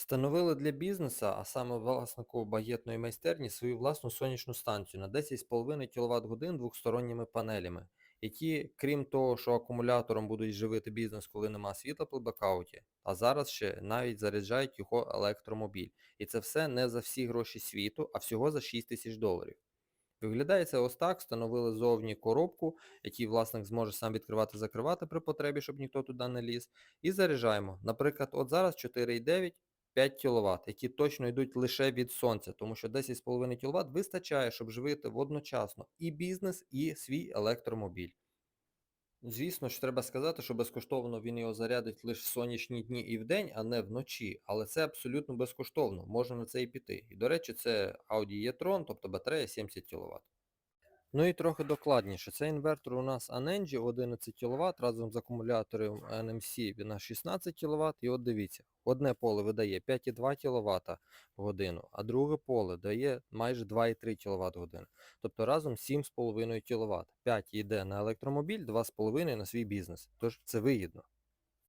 Встановили для бізнесу, а саме власнику багетної майстерні, свою власну сонячну станцію на 10,5 кВт годин двохсторонніми панелями, які, крім того, що акумулятором будуть живити бізнес, коли нема світла при блекауті, а зараз ще навіть заряджають його електромобіль. І це все не за всі гроші світу, а всього за 6 тисяч доларів. Виглядає це ось так, встановили зовні коробку, який власник зможе сам відкривати закривати при потребі, щоб ніхто туди не ліз. І заряджаємо. Наприклад, от зараз 4,9 5 кВт, які точно йдуть лише від сонця, тому що 10,5 кВт вистачає, щоб живити водночасно і бізнес, і свій електромобіль. Звісно ж, треба сказати, що безкоштовно він його зарядить лише в сонячні дні і вдень, а не вночі. Але це абсолютно безкоштовно, можна на це і піти. І до речі, це Audi e-tron, тобто батарея 70 кВт. Ну і трохи докладніше. Цей інвертор у нас Anenji 11 кВт разом з акумулятором NMC на 16 кВт. І от дивіться, одне поле видає 5,2 кВт в годину, а друге поле дає майже 2,3 кВт годину. Тобто разом 7,5 кВт. 5 йде на електромобіль, 2,5 на свій бізнес. Тож це вигідно.